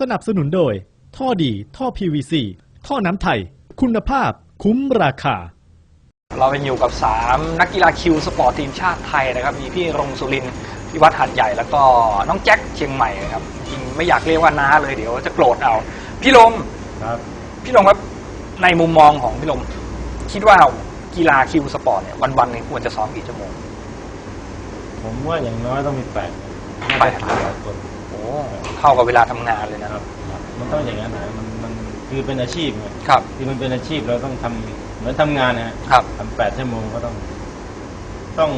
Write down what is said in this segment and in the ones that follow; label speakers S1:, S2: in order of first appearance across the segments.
S1: สนับสนุนโดย ท่อดีท่อ PVC ท่อน้ำไทย คุณภาพคุ้มราคา
S2: เราเป็นอยู่กับ 3 นักกีฬาคิวสปอร์ตทีมชาติไทยนะครับ มีพี่รงสุรินทร์พี่วัดหัดใหญ่แล้วก็น้องแจ็คเชียงใหม่นะครับจริงไม่อยากเรียกว่าน้าเลยเดี๋ยวจะโกรธเอา พี่ลม
S3: ครับ
S2: พี่ลมครับในมุมมองของพี่ลม คิดว่ากีฬาคิวสปอร์ตเนี่ยวันๆหนึงควรจะซ้อมกี่ชั่วโมง
S3: ผมว่าอย่างน้อยต้องมีแปด
S2: แปด
S3: แปดคน
S2: โอ้ เท่ากับเวลาทำงานเลยนะครับ
S3: ครับ มันต้องอย่างนั้นนะมันมันคือเป็นอาชีพไง
S2: ครับ
S3: คือมันเป็นอาชีพเราต้องทำเหมือนทำงานนะฮะ
S2: ครับ
S3: ทำแปดชั่วโมงก็ต้อง ต้อง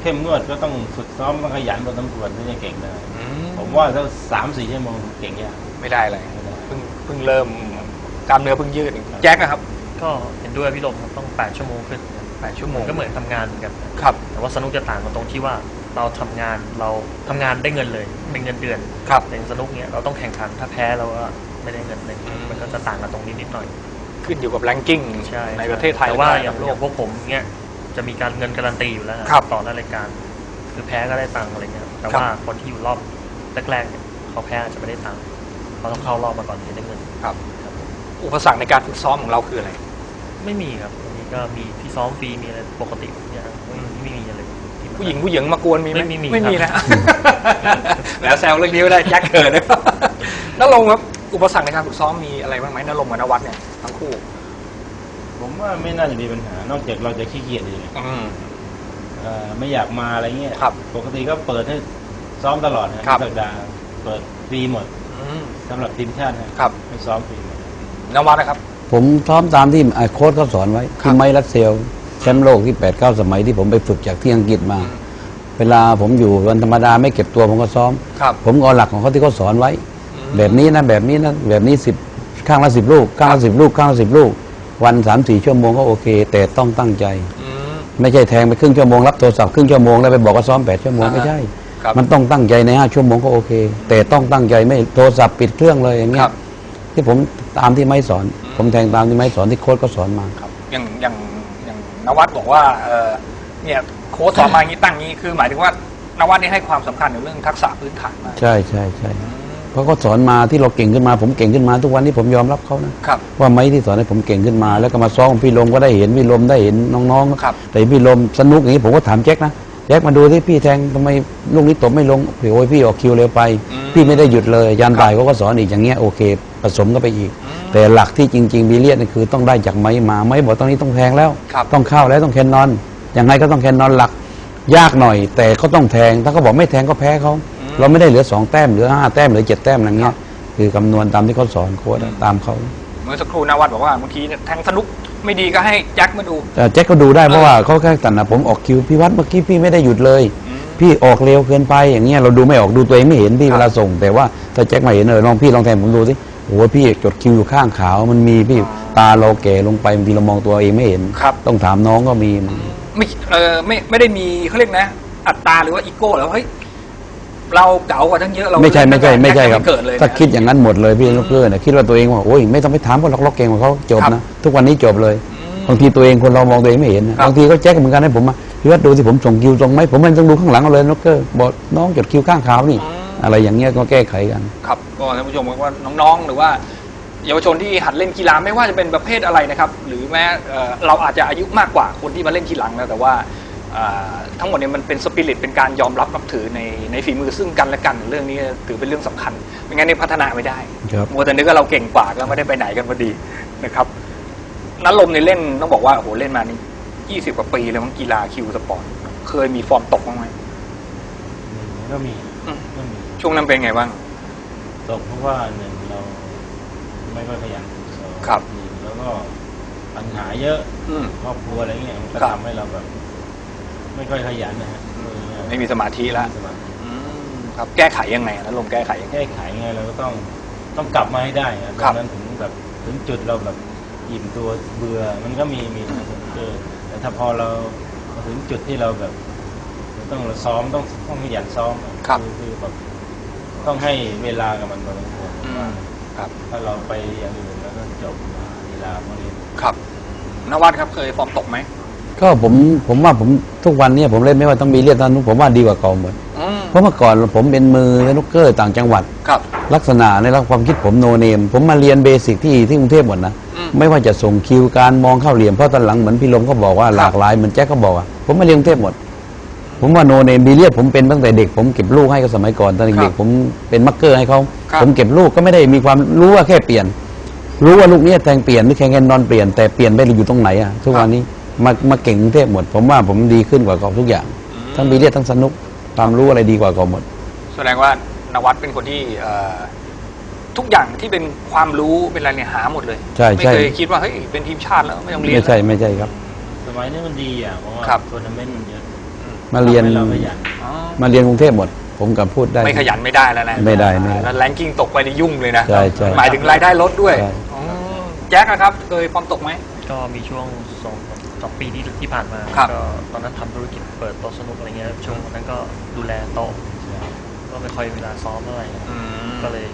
S3: เข้มงวดก็ต้องฝึกซ้อมต้องขยันพอสมควรถึงจะเก่งได้
S2: อื
S3: ผมว่าถ้าสามสี่ชั่วโมงเก่งยาก
S2: ไม่ได้เลย
S3: ไม่ได้
S2: เพิ่งเพิ่งเริ่มกล้ามเนื้อเพิ่งยืดแจ็คนะครับ
S4: ก็เห็นด้วยพี่ลมครับต้อง8ชั่วโมงขึ้น
S2: แปดชั่วโมง
S4: ก็เหมือนทำงานเหมือนกัน
S2: ครับ
S4: แต่ว่าสนุกจะต่างกันตรงที่ว่า เราทำงานเราทำงานได้เงินเลยเป็นเงินเดือน
S2: ครับ
S4: แต่ในสนุกเนี่ยเราต้องแข่งขันถ้าแพ้เราก็ไม่ได้เงินเลย
S2: อืม
S4: มันก็จะต่างกันตรงนี้นิดหน่อย
S2: ขึ้นอยู่กับแรงกิ้ง
S4: ใช่
S2: ในประเทศไทย
S4: แต่ว่า
S2: และ
S4: อย่าง
S2: โล
S4: อกย่างพวกผมเนี่ยจะมีการเงินการันตีอยู่แล้วนะครับต่อหน้ารายการ คือแพ้ก็ได้ตังค์อะไรเงี้ยแต่
S2: ครับ
S4: ว่าคนที่อยู่รอบแรกๆเนี่ยเขาแพ้อาจจะไม่ได้ตังค์เขาต้องเข้ารอบมาก่อนถึงได้เงิน
S2: ครับ อุปสรรคในการฝึกซ้อมของเราคืออะไร
S4: ไม่มีครับอันนี้ก็มีที่ซ้อมฟรีมีอะไรปกติ
S2: ผู้หญิงผู้หญิงมากวนมีไหม
S4: ไม่มี
S2: ไม่มี
S4: ครั
S2: นะ
S4: บ
S2: แล้วแซวเรื่องนี้ไม่ได้แจ็คเกิดเลยนรงค์ครับอุปสรรคในการฝึกซ้อมมีอะไรบ้างไหมนรงค์กับนวัดเนี่ยทั้งคู่
S3: ผมว่าไม่น่าจะมีปัญหา นอกจากเราจะขี้เกียจเอง
S2: อืม
S3: เอ่อไม่อยากมาอะไรเงี้ย
S2: ครับ
S3: ปกติก็เปิดให้ซ้อมตลอดนะครับสัปดาห์เปิดฟรีหมด
S2: อืม
S3: สำหรับทีมชาตินะครับให้ซ้อมฟรีหมด
S2: นวัดนะครับ
S5: ผมซ้อมตามที่อ่าโค้ชเขาสอนไว้
S2: ครั
S5: ที่
S2: บ
S5: ไมค์รัสเซล แชมป์โลกที่8ปดเก้าสมัยที่ผมไปฝึกจากที่อังกฤษมา
S2: อืม
S5: เวลาผมอยู่วันธรรมดาไม่เก็บตัวผมก็ซ้อม
S2: ครับ
S5: ผมก็เอาหลักของเขาที่เขาสอนไว้
S2: อืม
S5: แบบนี้นะแบบนี้นะแบบนี้สิบข้างละสิบลูกข้าง
S2: ครั
S5: ละ
S2: บ
S5: สิบลูกข้างละสิบลูก วันสามสี่ชั่วโมงก็โอเค แต่ต้องตั้งใจ
S2: อืม
S5: ไม่ใช่แทงไปครึ่งชั่วโมงรับโทรศัพท์ครึ่งชั่วโมงแล้วไปบอกว่าซ้อมแปดชั่วโมง
S2: อ่าฮะ
S5: ไม่ใช่
S2: ครับ
S5: มันต้องตั้งใจในห้าชั่วโมงก็โอเค แต่ต้องตั้งใจไม่โทรศัพท์ปิดเครื่องเลยอย่างเงี้
S2: ครั
S5: ย
S2: บ
S5: ที่ผมตามที่ไม่สอน
S2: อืม
S5: ผมแทงตามที่ไม่สอนที่โค้ชก็สอนมา
S2: ครับอย่างอย่างอย่าง นวัดบอกว่าเออเนี่ยโค้ชสอนมาอย่างนี้ตั้งอย่างนี้คือ หมายถึงว่านวัดนี่ให้ความสำคัญในเรื่องทักษะพื้นฐานมาก
S5: ใช่ใช่ใช่
S2: อืม
S5: เพราะเขาสอนมาที่เราเก่งขึ้นมา ผมเก่งขึ้นมาทุกวันนี้ผมยอมรับเขานะครับว่าไม้ที่สอนให้ผมเก่งขึ้นมา แล้วก็มาซ้อมพี่ลมก็ได้เห็นพี่ลมได้เห็นน้อง
S2: ครับ
S5: ๆแต่พี่ลมสนุกอย่างนี้ผมก็ถามแจ็คนะแจ็คมาดูที่พี่แทงทำไมลูกนี้ตบไม่ลงโอ้ยพี่ออกคิวเร็วไป
S2: อืม
S5: พี่ไม่ได้หยุดเลยยัน
S2: ครับ
S5: บ่ายเขาก็สอนอีกอย่างเงี้ยโอเค ผสมก็ไปอีก
S2: อืม
S5: แต่หลักที่จริงๆบีเลียดนี่คือต้องได้จากไม้มาไม้บอกตรงนี้ต้องแทงแล้ว
S2: ครับ
S5: ต้องเข้าแล้วต้องแคนนอนอย่างไรก็ต้องแคนนอนหลัก ยากหน่อย แต่ก็ต้องแทง ถ้าเขาบอกไม่แทงก็แพ้เขา
S2: อืม
S5: เราไม่ได้เหลือสองแต้มเหลือห้าแต้มเหลือเจ็ดแต้มอะไรเงี้ยคือคำนวณตามที่เขาสอนโค้ดอะตามเขา
S2: เมื่อสักครู่นวัดบอกว่าบางทีเนี่ยแทงสนุกไม่ดีก็ให้แจ็คมาดู
S5: แต่แจ็คก็ดูได้เพราะว่าเขาแค่ตัดนะผมออกคิวพี่วัดเมื่อกี้พี่ไม่ได้หยุดเลย
S2: อืม
S5: พี่ออกเร็วเกินไปอย่างเงี้ยเราดูไม่ออกดูตัวเองไม่เห็นพี่
S2: ครับ
S5: เวลาส่ง แต่ว่าถ้าแจ็คมาเห็นเออลองพี่ลองแทนผมดูสิ โอ้โหพี่จดคิวอยู่ข้างขาวมันมีพี่
S2: อ๋อ
S5: ตาเราแก่ลงไปบางทีเรามองตัวเองไม่เห็น
S2: ครับ
S5: ต้องถามน้องก็มีมัน
S2: ไม่เออไม่ไม่ได้มีเขาเรียกนะ อัตราหรือว่าอีโก้แล้วาเฮ้ยเราเก๋ากว่าทั้งเยอะเรา
S5: ไม่ใช่ไม่ใช่ไม่ใช่ครับ
S2: แจ็ยังเกิดเลยนะ
S5: ถ้าคิดอย่างนั้นหมดเลยพี่ลูกเกอร์นะคิดว่าตัวเองว่าโอ้ยไม่ต้องไปถามคนหรอกเราเก่งกว่าเขาจบ
S2: ครับ
S5: นะทุกวันนี้จบเลย
S2: อืม
S5: บางทีตัวเองคนเรามองตัวเองไม่เห็นนะครับ บางทีก็แจ็คเหมือนกันให้ผมมาพี่วัดดูที่ผมส่งคิวตรงไหมผมไม่ต้องดูข้างหลังเอาเลยนกเกอร์บอกน้องจดคิวข้างขาวนี่
S2: อืม
S5: อะไรอย่างเงี้ยก็แก้ไขกัน
S2: ครับก็ท่านผู้ชมบอกว่าน้องๆ หรือว่าเยาวชนที่หัดเล่นกีฬาไม่ว่าจะเป็นประเภทอะไรนะครับหรือแม้เอ่อเราอาจจะอายุมากกว่าคนที่มาเล่นทีหลังนะแต่ว่าอ่าทั้งหมดเนี่ยมันเป็นสปิริตเป็นการยอมรับนับถือในในฝีมือซึ่งกันและกันเรื่องนี้ถือเป็นเรื่องสำคัญไม่งั้นเนี่ยพัฒนาไม่ได้
S5: ครับ
S2: มัวแต่นึกว่าเราเก่งกว่าก็ไม่ได้ไปไหนกันพอดีนะครับนัดลมในยเล่นต้องบอกว่าโอ้โหเล่นมานี่ยี่สิบกว่าปีแล้วมั้งกีฬาคิวสปอร์ตเคยมีฟอร์มตกบ้างไหม
S3: ก็มี
S2: อืม
S3: ก็มี
S2: ช่วงนั้นเป็นไงบ้าง
S3: ตกเพราะว่าหนึ่งเราไม่ค่อยขยันฝึกซ้อม
S2: ครับ
S3: แล้วก็ปัญหาเยอะ
S2: อืม
S3: ครอบครัวอะไรเงี้ยมันก็
S2: ครับ
S3: ทำให้เราแบบ ไม่ค่อยขยันนะฮะเออ
S2: ไม่มีสมาธิละ
S3: สมาธิ
S2: อืมครับ แก้ไขยังไงนัดลมแก้ไขยังไง
S3: แก้ไขไงเราก็ต้องต้องกลับมาให้ได้นะต
S2: ครั
S3: อบนนั้นถึงแบบถึงจุดเราแบบอิ่มตัวเบื่อมันก็มีมีนะเออแต่ถ้าพอเรามาถึงจุดที่เราแบบเราต้องเราซ้อมต้องต้องขยันซ้อมอะ
S2: ครับ
S3: อคือแบบ ต้องให้เวลากับมันพอสมควร
S2: อืม
S3: ว่า
S2: ครับ
S3: ถ้าเราไปอย่างอื่นแล้วก็จบเวลาพวกนี้
S2: ครับนวัดครับเคยฟอร์มตกไหม
S5: ก็ผมผมว่าผมทุกวันเนี้ผมเล่นไม่ว่าต้องมีเลียดนั้นผมว่าดีกว่าเก่าหมด
S2: อืม
S5: เพราะเมื่อก่อนผมเป็นมือสนุกเกอร์ต่างจังหวัด
S2: ครับ
S5: ลักษณะในรักความคิดผมโนเนม ผมมาเรียนเบสิกที่ที่กรุงเทพหมดนะ
S2: อืม
S5: ไม่ว่าจะส่งคิวการมองเข้าเหลี่ยมเพราะตอนหลังเหมือนพี่ลมก็บอกว่าหลากหลายเหมือนแจ็คก็บอกอะผมมาเรียนกรุงเทพหมด ผมว่าโนเนมบีเรียผมเป็นตั้งแต่เด็กผมเก็บลูกให้ก็สมัยก่อนตอน
S2: ครั
S5: เด็
S2: บ
S5: กๆผมเป็นมักเกอร์ให้เขา
S2: ครับ
S5: ผมเก็บลูกก็ไม่ได้มีความรู้ว่าแค่เปลี่ยน รู้ว่าลูกเนี้แทงเปลี่ยนหรือแข่งกันนอนเปลี่ยนแต่เปลี่ยนไปอยู่ตรงไหนอะทุกวันนี้มามาเก่งกรุงเทพหมด ผมว่าผมดีขึ้นกว่าเขาทุกอย่าง ทั้งบีเรียทั้งสนุกความรู้อะไรดีกว่าเขาหมด
S2: แสดงว่านวัดเป็นคนที่เอ่อทุกอย่างที่เป็นความรู้เป็นอะไรเนี่ยหาหมดเลย
S5: ใช่
S2: ไม่
S5: ใช่
S2: เคยคิดว่าเฮ้ยเป็นทีมชาติแล้วไม่ต้องเรียน
S5: ไม่ใช่ไม่ใช่ครับ
S3: สมัยนี้มันดีอะเพราะว่า
S2: ครับ
S3: ทัวร์นาเมนต์มันเยอะ
S5: มาเรียน
S3: ทำให้เราขยัน
S2: อ๋อ
S5: มาเรียนกรุงเทพหมด ผมกับพูดได้
S2: ไม่ขยันไม่ได้แล้วนะ
S5: ไม่ได้ไม่ได้
S2: แล้วแรงกิ้งตกไปนี่ยุ่งเลยนะ
S5: ใช่ใช่
S2: หมายถึงรายได้ลดด้วย
S5: ใช่
S2: อ๋อแจ็คนะครับ เคยความตกไหม
S4: ก็มีช่วงสองสองปีที่ที่ผ่านมา
S2: ครับ
S4: ก็ตอนนั้นทำธุรกิจเปิดโต๊ะสนุกอะไรเงี้ยช่วงนั้นก็ดูแลโต๊ะก็ไม่ค่อยมีเวลาซ้อมเท่าไหร่
S2: อืม
S4: ก็เลย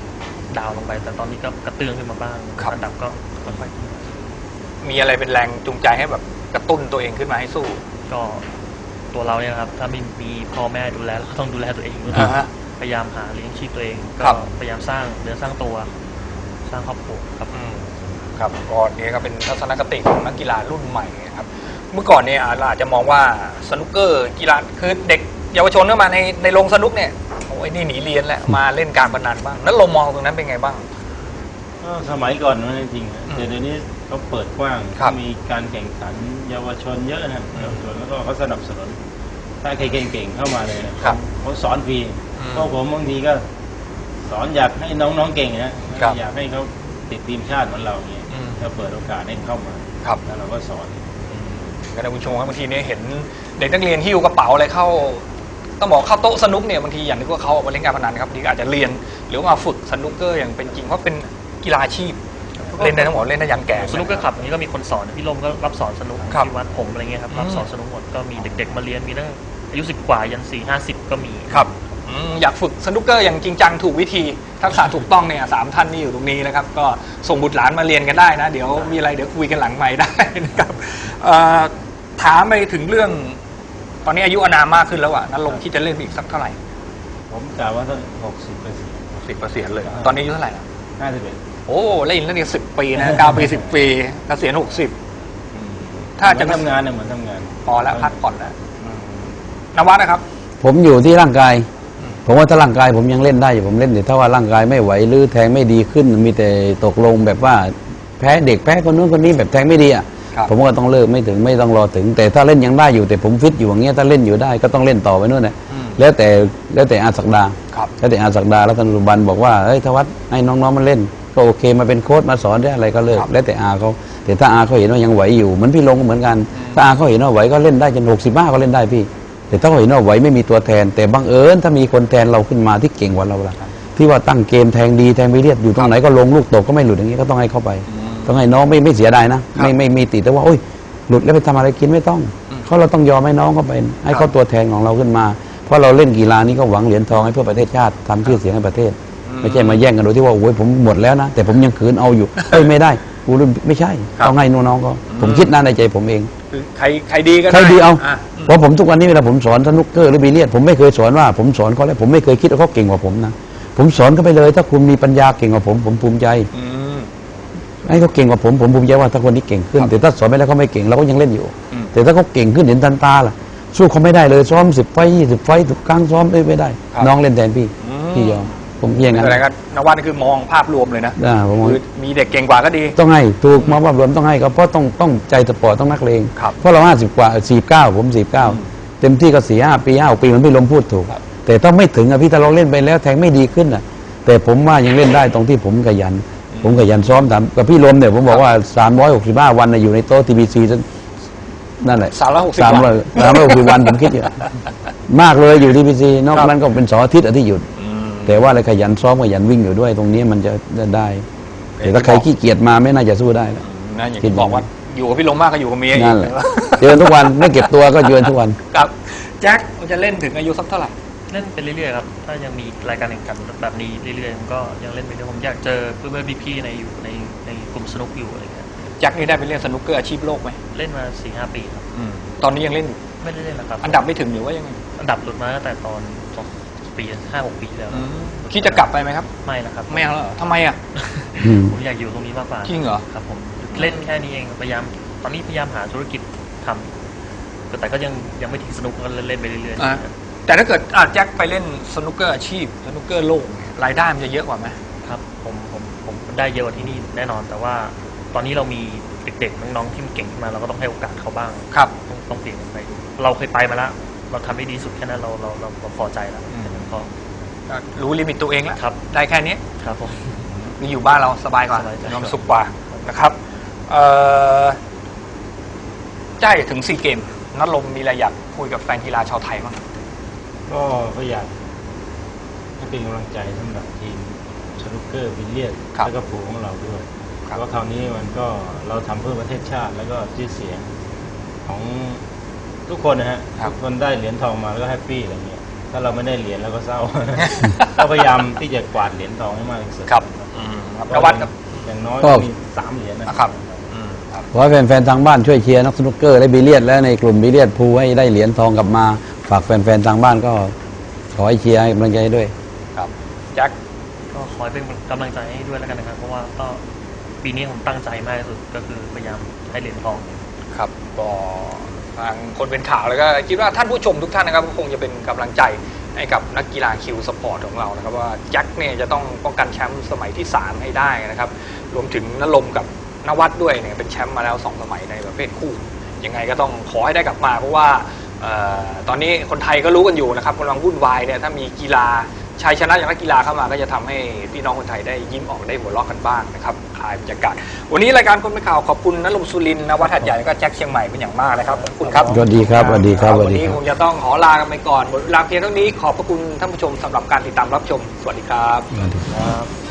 S4: ดาวน์ลงไป แต่ตอนนี้ก็กระเตื้องขึ้นมาบ้าง
S2: ครับ
S4: ระดับก็ค่อย
S2: มีอะไรเป็นแรงจูงใจให้แบบกระตุ้นตัวเองขึ้นมาให้สู้
S4: ๆก็ ตัวเราเนี่ยนะครับ ถ้าไม่มีพ่อแม่ดูแลเราก็ต้องดูแลตัวเองด้วย
S2: อ่าฮะ
S4: พยายามหาเลี้ยงชีพตัวเอง
S2: ครั
S4: ก็
S2: บ
S4: พยายามสร้างเนื้อสร้างตัว สร้างครอบครัวครับ
S2: อืมครับก็นี่ก็เป็นทัศนคติของนักกีฬารุ่นใหม่นะครับ เมื่อก่อนเนี่ยเราอาจจะมองว่าสนุกเกอร์กีฬาคือเด็กเยาวชนเข้ามาในในโรงสนุกเนี่ยโอ้ยนี่หนีเรียนแล้วมาเล่นการพนันบ้างแล้วเรามองตรงนั้นเป็นไงบ้าง
S3: ก็สมัยก่อนมันจริงๆนะ
S2: อืม
S3: แต่เดี๋ยวนี้ เขาเปิดกว้าง
S2: ครับ
S3: มีการแข่งขันเยาวชนเยอะนะเยาวชนแล้วก็เขาสนับสนุน ถ้าใครเก่งๆเข้ามาเลยนะครับ เขาสอนฟรี
S2: อืม
S3: เพราะผมบางทีก็ สอนอยากให้น้องๆเก่งนะครับอยากให้เขาติดทีมชาติเหมือนเราอย่างเงี้ย
S2: อืม
S3: ก็เปิดโอกาสให้เข้ามา
S2: ครับ
S3: แล้วเราก็สอน
S2: ก็นะคุณผู้ชมครับบางทีเนี่ยเห็นเด็กนักเรียนหิ้วกระเป๋าอะไรเข้าต้องบอกเข้าโต๊ะสนุกเนี่ยบางทีอย่างนึกว่าเขาเอามาเล่นการพนันครับบางทีก็อาจจะเรียนหรือว่ามาฝึกสนุกเกอร์อย่างเป็นจริงเพราะเป็นกีฬาอาชีพ เล่นได้ทั้งหมดเล่นได้ยันแก่
S4: สนุกก็ขับนี้ก็มีคนสอนพี่ลมก็รับสอนสนุก
S2: ครับ
S4: ที่วัดผมอะไรเงี้ยครับ
S2: อืม
S4: รับสอนสนุกหมดก็มีเด็ก ๆ มาเรียนมีตั้งอายุสิบกว่ายันสี่ห้าสิบก็มี
S2: ครับอืมอยากฝึกสนุกเกอร์อย่างจริงจังถูกวิธีทักษะถูกต้องเนี่ยสามท่านนี่อยู่ตรงนี้นะครับ ก็ส่งบุตรหลานมาเรียนกันได้นะ เดี๋ยวมีอะไรเดี๋ยวคุยกันหลังใหม่ได้นะครับเอ่อถามไปถึงเรื่อง ตอนนี้อายุอานามมากขึ้นแล้วอะนั้นลงที่จะเล่นอีกสักเท่าไหร่
S3: ผมกล่าวว่าต้องหกสิบเปอร์เซ็นต์
S2: สิบเปอร์เซ็นต์เลย
S3: ครับ
S2: ตอนนี้อายุเท่าไหร่ละ
S3: ห้าสิบเอ็ด
S2: โอ้เล่นแล้วเนี่ยสิบปีนะเก้าปีสิบปีเกษียณหกสิบถ้าจะ
S3: ทำงานเนี่ยเหมือนทำงาน
S2: พอแล้วพักผ่อนแล้ว
S3: อืม
S2: นวัดนะครับ
S5: ผมอยู่ที่ร่างกาย
S2: อืม
S5: ผมว่าถ้าร่างกายผมยังเล่นได้อยู่ผมเล่นแต่ถ้าว่าร่างกายไม่ไหวหรือแทงไม่ดีขึ้น มีแต่ตกลงแบบว่าแพ้เด็กแพ้คนนู้นคนนี้แบบแทงไม่ดีอะ
S2: ครับ
S5: ผมก็ต้องเลิกไม่ถึงไม่ต้องรอถึง แต่ถ้าเล่นยังได้อยู่แต่ผมฟิตอยู่อย่างเงี้ยถ้าเล่นอยู่ได้ก็ต้องเล่นต่อไปนู่นนะ
S2: อืม
S5: แล้วแต่แล้วแต่อาศักดา
S2: ครับ
S5: แล้วแต่อาศักดาแล้วท่านรุบันบอกว่าเฮ้ยทวัดให้น้องๆมาเล่น ก็โอเคมาเป็นโค้ชมาสอนได้อะไรก็เลิก
S2: ครับ
S5: แล้วแต่อาเขาแต่ถ้าอาเขาเห็นว่ายังไหวอยู่เหมือนพี่ลงก็เหมือนกัน ถ้าอาเขาเห็นว่าไหวก็เล่นได้จนหกสิบห้าก็เล่นได้พี่ แต่ถ้าเขาเห็นว่าไหวไม่มีตัวแทน แต่บังเอิญถ้ามีคนแทนเราขึ้นมาที่เก่งกว่าเราล่ะที่ว่าตั้งเกมแทงดีแทงไม่เรียดอยู่ตรงไหนก็ลงลูกตกก็ไม่หลุดอย่างนี้ก็ต้องให้เข้าไป ต้องให้น้องไม่ไม่เสียดายนะ ไม่ไม่ไม่ติดแต่ว่าโอ้ยหลุดแล้วไปทำอะไรกินไม่ต้อง
S2: อืม
S5: เขาเราต้องยอมให้น้องเขาเป็นให้
S2: ครั
S5: เขา
S2: บ
S5: ตัวแทนของเราขึ้นมา เพราะเราเล่นกีฬานี้ก็หวังเหรียญทองให้เพื่อประเทศชาติทำชื่อเสียงให้ประเทศ ไม่ใช่มาแย่งกันโดยที่ว่าโอ้ยผมหมดแล้วนะ แต่ผมยังขืนเอาอยู่เอ้ยไม่ได้กูไม่ใช่
S2: ครับ
S5: ต้องให้น้องๆก็ผมคิดนะในใจผมเอง
S2: คือใครใครดีก็
S5: ใครดีเอาะเพราะผมทุกวันนี้เวลาผมสอนสนุกเกอร์หรือบิลเลียดผมไม่เคยสอนว่าผมสอนเขาแล้วผมไม่เคยคิดว่าเขาเก่งกว่าผมนะผมสอนเขาไปเลย ถ้าคุณมีปัญญาเก่งกว่าผม ผมภูมิใจ
S2: อืม
S5: ให้เขาเก่งกว่าผมผมภูมิใจว่าถ้าคนนี้เก่งขึ้นแต่ถ้าสอนไปแล้วเขาไม่เก่งเราก็ยังเล่นอยู่
S2: อืม
S5: แต่ถ้าเขาเก่งขึ้นเห็นทันตาล่ะสู้เขาไม่ได้เลยซ้อมสิบไฟยี่สิบไฟทุกครั้งซ้อมไม่ไม่ได้
S2: ครับ
S5: น้องเล่นแทนพี่
S2: อืม
S5: พี่ยอม ผมเพียงงั้น
S2: แสดงว่านวัดนี่คือมองภาพรวมเลยนะ
S5: อ่าผมว่า
S2: คือมีเด็กเก่งกว่าก็ดี
S5: ต้องให้ถูกมาว่ารวมต้องให้เขาเพราะต้องต้องใจสปอร์ตต้องนักเลง
S2: ครับ
S5: เพราะเราห้าสิบกว่าสี่เก้าผมสี่เก้าเต็มที่ก็สี่ห้าปีห้าปีมันพี่ลมพูดถูก
S2: ครับ
S5: แต่ต้องไม่ถึงอะพี่ถ้าเราเล่นไปแล้วแทงไม่ดีขึ้นอะแต่ผมว่ายังเล่นได้ตรงที่ผมขยัน ผมขยันซ้อมตามกับพี่ลมเนี่ยผมบอกว่าสามร้อยหกสิบห้าวันน่ะอยู่ในโต๊ะทีบีซีนั่นแหละ
S2: สามร้อยหกสิบ
S5: สามร้อยสามร้อยหกสิบวันผมคิดอยู่ มากเลยอยู่ทีบีซีนอก
S2: ครับ
S5: นั้นก็เป็นเสองอาทิตย์อะที่หยุด
S2: อืม
S5: แต่ว่าอะไรขยันซ้อมขยันวิ่งอยู่ด้วย ตรงนี้มันจะได้แต่ถ้าใครขี้เกียจมาไม่น่าจะสู้ได้แล้ว
S2: นะอย่าง
S5: คิด
S2: ที่บอกว่าอยู่กับพี่ลงมากก็อยู่กับเมียอีก
S5: นั่นแหละเจอทุกวันไม่เก็บตัวก็เยือนทุกวัน
S2: ครับแจ็คมันจะเล่นถึงอายุสักเท่าไหร่
S4: เล่นไปเรื่อยๆครับถ้ายังมีรายการแข่งขันแบบนี้เรื่อยๆผมก็ยังเล่นไปเรื่อยผมอยากเจอเพื่อนๆพี่ๆในอยู่ในในกลุ่มสนุกอยู่อะไรเงี้ย
S2: แจ็คนี่ได้ไปเล่นสนุกเกอร์อาชีพโลกไหม
S4: เล่นมาสี่ห้าปีครับ
S2: ตอนนี้ยังเล่นอยู่
S4: ไม่ได้เล่นแล้วครับ
S2: อันดับไม่ถึงหรือว่ายังไง
S4: อันดับหลุดมาตั้งแต่ตอนสอง ปีห้าหกปีที่แล้ว
S2: คิดจะกลับไปไหมครับ
S4: ไม่นะครับ
S2: ไม่เอาแล้วเหรอทำไมอะ
S5: อืม
S4: ผมอยากอยู่ตรงนี้มากกว่า
S2: จริงเหรอ
S4: ครับ ผมเล่นแค่นี้เองพยายามตอนนี้พยายามหาธุรกิจทำแต่ก็ยังยังไม่ทิ้งสนุกก็เล่นๆไปเรื่อย
S2: อะแต่ถ้าเกิดอาแจ็คไปเล่นสนุกเกอร์อาชีพ สนุกเกอร์โลกเนี่ยรายได้มันจะเยอะกว่าไหม
S4: ๆครับ ผมผมผมได้เยอะกว่าที่นี่แน่นอน แต่ว่าตอนนี้เรามีเด็กๆน้องๆที่มันเก่งขึ้นมาเราก็ต้องให้โอกาสเขาบ้าง
S2: ครับ
S4: ต้องต้องเปลี่ยนกันไป เราเคยไปมาแล้ว เราทำได้ดีสุดแค่นั้นเราเราเราเราพอใจแล้ว
S2: อืม
S4: แค่นั้น ก็
S2: ก็รู้ลิมิตตัวเองแล้ว
S4: ครับ
S2: ได้แค่นี้
S4: ครับผม
S2: มีอยู่บ้านเราสบายกว่า
S4: สบายใจ
S2: มีความสุขกว่านะครับเอ่อใกล้ถึงซีเกมนัดลมมีอะไรอยากคุยกับแฟนกีฬาชาวไทยบ้าง
S3: ก็ก็อยากให้เป็นกำลังใจสำหรับทีมสนุกเกอร์บิลเลียน
S2: ครับ
S3: แล้วก็ผูของเราด้วย
S2: ครับ
S3: เพราะคราวนี้มันก็เราทำเพื่อประเทศชาติ แล้วก็ชื่อเสียงของทุกคนนะฮะ
S2: ครับ
S3: ทุกคนได้เหรียญทองมาแล้วก็แฮปปี้อะไรเงี้ย ถ้าเราไม่ได้เหรียญเราก็เศร้าก็พยายามที่จะกวาดเหรียญทองให้มากที่สุด
S2: ครับอืมครับนวัดครับ
S3: อย่างน้อย
S5: ก็
S3: ก็ มีสามเหรียญนะ
S2: นะครับอืมครับ
S5: ขอให้แฟนๆทางบ้านช่วยเชียร์นักสนุกเกอร์และบิลเลียดและในกลุ่มบิลเลียดพูให้ได้เหรียญทองกลับมา ฝากแฟนๆทางบ้านก็ขอให้เชียร์ให้กำลังใจด้วย
S2: ครับแจ็ค
S4: ก็ขอให้เป็นกำลังใจให้ด้วยแล้วกันนะครับ เพราะว่าก็ปีนี้ผมตั้งใจมากที่สุดก็คือพยายามให้เหรียญทอง
S2: ครับก็ ทางคนเป็นข่าวแล้วก็คิดว่าท่านผู้ชมทุกท่านนะครับก็คงจะเป็นกำลังใจให้กับนักกีฬาคิวสปอร์ตของเรานะครับว่าแจ็คเนี่ยจะต้องป้องกันแชมป์สมัยที่ 3 ให้ได้นะครับ รวมถึงนลมกับนวัดด้วยเนี่ยเป็นแชมป์มาแล้ว 2 สมัยในประเภทคู่ยังไงก็ต้องขอให้ได้กลับมา เพราะว่าออตอนนี้คนไทยก็รู้กันอยู่นะครับกำลังวุ่นวายเนี่ยถ้ามีกีฬาชัยชนะอย่างนักกีฬาเข้ามาก็จะทำให้พี่น้องคนไทยได้ยิ้มออกได้หัวเราะกันบ้างนะครับายบรรยากาศ วันนี้รายการคนเป็นข่าวขอบคุณนลมสุรินทร์นวัดหัดใหญ่แล้วก็แจ็คเชียงใหม่เป็นอย่างมากนะครับขอบคุณครับ
S5: สวัสดีครับสวัสดีครับสวั
S2: วั
S5: ส
S2: น
S5: ดี
S2: นี้
S5: ค
S2: ครับงจะต้องขอลากันไปก่อนหมดเวลาเพียงเท่านี้ขอบพระคุณท่านผู้ชมสำหรับการติดตามรับชม สวัสดีครับ
S5: สวัสดี
S3: ครับ